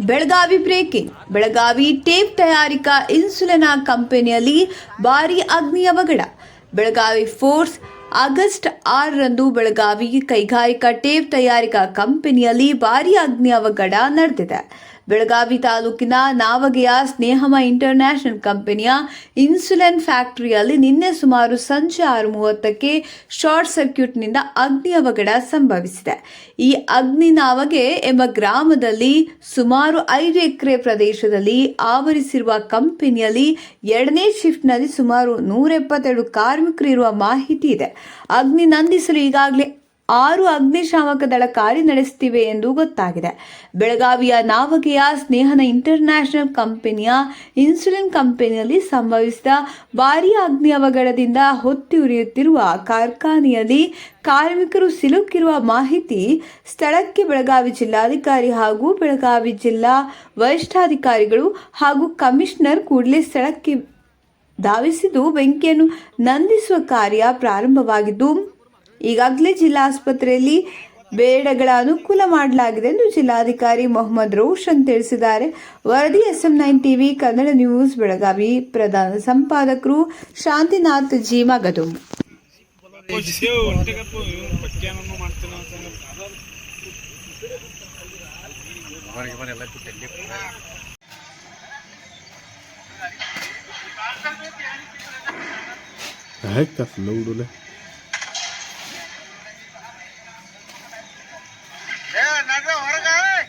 Belagavi breaking. Belagavi tape ತಯಾರಿಕಾ ಇನ್ಸುಲಿನ ಕಂಪನಿಯಲ್ಲಿ ಭಾರಿ ಅಗ್ನಿ ಅವಘಡ ಬೆಳಗಾವಿ ಫೋರ್ಸ್ ಆಗಸ್ಟ್ ಆರರಂದು ಬೆಳಗಾವಿ ಕೈಗಾರಿಕಾ ಟೇಪ್ ತಯಾರಿಕಾ ಕಂಪನಿಯಲ್ಲಿ ಭಾರಿ ಅಗ್ನಿ ಅವಘಡ ನಡೆದಿದೆ. ಬೆಳಗಾವಿ ತಾಲೂಕಿನ ನಾವಗೆಯ ಸ್ನೇಹಮ ಇಂಟರ್ನ್ಯಾಷನಲ್ ಕಂಪನಿಯ ಇನ್ಸುಲಿನ್ ಫ್ಯಾಕ್ಟರಿಯಲ್ಲಿ ನಿನ್ನೆ ಸುಮಾರು ಸಂಜೆ ಆರು ಮೂವತ್ತಕ್ಕೆ ಶಾರ್ಟ್ ಸರ್ಕ್ಯೂಟ್ನಿಂದ ಅಗ್ನಿ ಅವಘಡ ಸಂಭವಿಸಿದೆ. ಈ ಅಗ್ನಿ ನಾವಗೆ ಎಂಬ ಗ್ರಾಮದಲ್ಲಿ ಸುಮಾರು ಐದು ಎಕರೆ ಪ್ರದೇಶದಲ್ಲಿ ಆವರಿಸಿರುವ ಕಂಪನಿಯಲ್ಲಿ ಎರಡನೇ ಶಿಫ್ಟ್ನಲ್ಲಿ ಸುಮಾರು ನೂರ ಎಪ್ಪತ್ತೆರಡು ಕಾರ್ಮಿಕರು ಇರುವ ಮಾಹಿತಿ ಇದೆ. ಅಗ್ನಿ ನಂದಿಸಲು ಈಗಾಗಲೇ ಆರು ಅಗ್ನಿಶಾಮಕ ದಳ ಕಾರ್ಯ ನಡೆಸುತ್ತಿವೆ ಎಂದು ಗೊತ್ತಾಗಿದೆ. ಬೆಳಗಾವಿಯ ನಾವಗೆಯ ಸ್ನೇಹನ ಇಂಟರ್ನ್ಯಾಷನಲ್ ಕಂಪನಿಯ ಇನ್ಸುಲಿನ್ ಕಂಪನಿಯಲ್ಲಿ ಸಂಭವಿಸಿದ ಭಾರೀ ಅಗ್ನಿ ಅವಘಡದಿಂದ ಹೊತ್ತಿ ಉರಿಯುತ್ತಿರುವ ಕಾರ್ಖಾನೆಯಲ್ಲಿ ಕಾರ್ಮಿಕರು ಸಿಲುಕಿರುವ ಮಾಹಿತಿ ಸ್ಥಳಕ್ಕೆ ಬೆಳಗಾವಿ ಜಿಲ್ಲಾಧಿಕಾರಿ ಹಾಗೂ ಬೆಳಗಾವಿ ಜಿಲ್ಲಾ ವರಿಷ್ಠಾಧಿಕಾರಿಗಳು ಹಾಗೂ ಕಮಿಷನರ್ ಕೂಡಲೇ ಸ್ಥಳಕ್ಕೆ ಧಾವಿಸಿದ್ದು, ಬೆಂಕಿಯನ್ನು ನಂದಿಸುವ ಕಾರ್ಯ ಪ್ರಾರಂಭವಾಗಿದ್ದು ಈಗಾಗಲೇ ಜಿಲ್ಲಾ ಆಸ್ಪತ್ರೆಯಲ್ಲಿ ಬೇಡಗಳ ಅನುಕೂಲ ಮಾಡಲಾಗಿದೆ ಎಂದು ಜಿಲ್ಲಾಧಿಕಾರಿ ಮೊಹಮ್ಮದ್ ರೋಷನ್ ತಿಳಿಸಿದ್ದಾರೆ. ವರದಿ SM nine TV, Kannada news, Belagavi. ಪ್ರಧಾನ ಸಂಪಾದಕರು ಶಾಂತಿನಾಥ್ ಜಿ ಮಗದು ಪಟ್ಯಾನನ್ನು ಮಾಡ್ತೀನಿ ಅಂತಂದ್ರೆ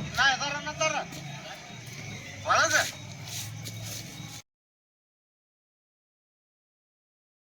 ಇನ್ನ ಇದಾರ ಅನ್ನತ್ತಾರ